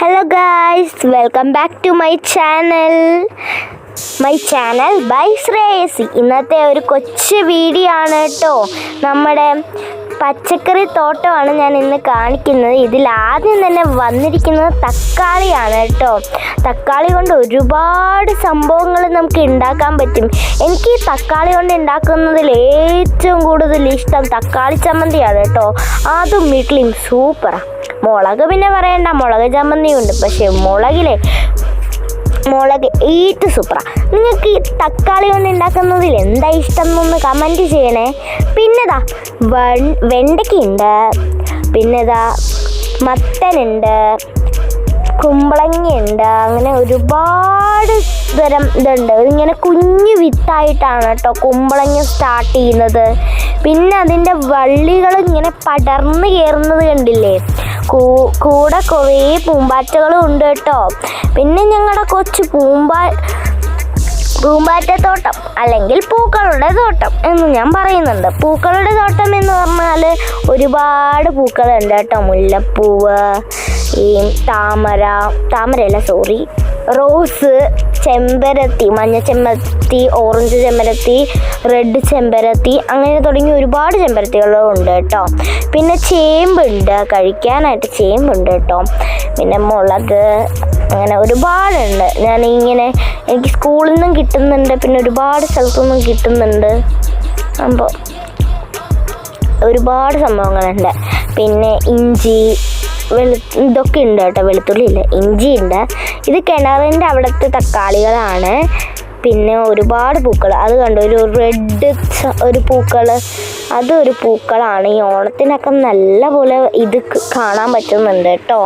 Hello guys welcome back to my channel my channel by Shreyasi ഇന്നത്തെ ഒരു കൊച്ചു video ആണ് കേട്ടോ. നമ്മുടെ പച്ചക്കറി തോട്ടമാണ് ഞാൻ ഇന്ന് കാണിക്കുന്നത്. ഇതിൽ ആദ്യം തന്നെ വന്നിരിക്കുന്നത് തക്കാളിയാണ് കേട്ടോ. തക്കാളി കൊണ്ട് ഒരുപാട് സംഭവങ്ങൾ നമുക്ക് ഉണ്ടാക്കാൻ പറ്റും. എനിക്ക് ഈ തക്കാളി കൊണ്ട് ഉണ്ടാക്കുന്നതിൽ ഏറ്റവും കൂടുതൽ ഇഷ്ടം തക്കാളി ചമ്മന്തിയാണ് കേട്ടോ. അതും വീട്ടിലും സൂപ്പറാണ് മുളക് പിന്നെ പറയണ്ട മുളക് ചമ്മന്തിയുണ്ട്. പക്ഷേ മുളകിലെ മുളക് ഏറ്റവും സൂപ്പറ. നിങ്ങൾക്ക് ഈ തക്കാളി കൊണ്ട് ഉണ്ടാക്കുന്നതിൽ എന്താ ഇഷ്ടം എന്നൊന്ന് കമന്റ് ചെയ്യണേ. പിന്നെതാ വെണ്ടയ്ക്കുണ്ട് പിന്നെതാ മത്തനുണ്ട്. കുമ്പളങ്ങയുണ്ട്. അങ്ങനെ ഒരുപാട് തരം ഇതുണ്ട്. ഇങ്ങനെ കുഞ്ഞു വിത്തായിട്ടാണ് കേട്ടോ കുമ്പളങ്ങ സ്റ്റാർട്ട് ചെയ്യുന്നത്. പിന്നെ അതിന്റെ വള്ളികൾ ഇങ്ങനെ പടർന്നു കയറുന്നത് കണ്ടില്ലേ? കൂടെ കുറേ പൂമ്പാറ്റകളും ഉണ്ട് കേട്ടോ. പിന്നെ ഞങ്ങളുടെ കൊച്ചു പൂമ്പാ പൂമ്പാറ്റത്തോട്ടം അല്ലെങ്കിൽ പൂക്കളുടെ തോട്ടം എന്ന് ഞാൻ പറയുന്നുണ്ട്. പൂക്കളുടെ തോട്ടം എന്ന് പറഞ്ഞാൽ ഒരുപാട് പൂക്കളുണ്ട് കേട്ടോ. മുല്ലപ്പൂവ് ഈ താമര താമരയല്ല സോറി റോസ് ചെമ്പരത്തി മഞ്ഞ ചെമ്പരത്തി ഓറഞ്ച് ചെമ്പരത്തി റെഡ് ചെമ്പരത്തി അങ്ങനെ തുടങ്ങി ഒരുപാട് ചെമ്പരത്തികളും ഉണ്ട് കേട്ടോ. പിന്നെ ചേമ്പുണ്ട് കഴിക്കാനായിട്ട് ചേമ്പുണ്ട് കേട്ടോ. പിന്നെ മുളക് അങ്ങനെ ഒരുപാടുണ്ട്. ഞാൻ ഇങ്ങനെ എനിക്ക് സ്കൂളിൽ നിന്നും കിട്ടുന്നുണ്ട് പിന്നെ ഒരുപാട് സ്ഥലത്തുനിന്നും കിട്ടുന്നുണ്ട്. അപ്പോൾ ഒരുപാട് സംഭവങ്ങളുണ്ട്. പിന്നെ ഇഞ്ചി വെളു ഇതൊക്കെ ഉണ്ട് കേട്ടോ വെളുത്തുള്ളി ഇല്ല ഇഞ്ചി ഉണ്ട്. ഇത് കിണറിന്റെ അവിടുത്തെ തക്കാളികളാണ്. പിന്നെ ഒരുപാട് പൂക്കൾ അത് കണ്ടു ഒരു റെഡ് ഒരു പൂക്കൾ അതൊരു പൂക്കളാണ്. ഈ ഓണത്തിനൊക്കെ നല്ല പോലെ ഇത് കാണാൻ പറ്റുന്നുണ്ട് കേട്ടോ.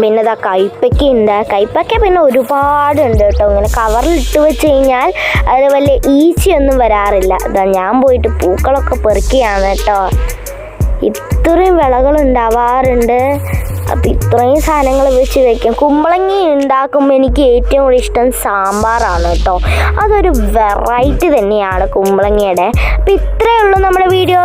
പിന്നെ ഇതാ കയ്പ്പയ്ക്ക ഉണ്ട്. കയ്പ്പയ്ക്ക പിന്നെ ഒരുപാടുണ്ട് കേട്ടോ. ഇങ്ങനെ കവറിലിട്ട് വെച്ച് കഴിഞ്ഞാൽ അത് വലിയ ഈച്ചയൊന്നും വരാറില്ല. ഇതാ ഞാൻ പോയിട്ട് പൂക്കളൊക്കെ പെറുക്കിയാണ് കേട്ടോ. ഇത്രയും വിളകൾ ഉണ്ടാവാറുണ്ട്. അപ്പം ഇത്രയും സാധനങ്ങൾ വെച്ച് വെക്കും. കുമ്പളങ്ങി ഉണ്ടാക്കുമ്പോൾ എനിക്ക് ഏറ്റവും കൂടുതൽ ഇഷ്ടം സാമ്പാറാണ് കേട്ടോ. അതൊരു വെറൈറ്റി തന്നെയാണ് കുമ്പളങ്ങിയുടെ. അപ്പം ഇത്രയേ ഉള്ളൂ നമ്മുടെ വീഡിയോ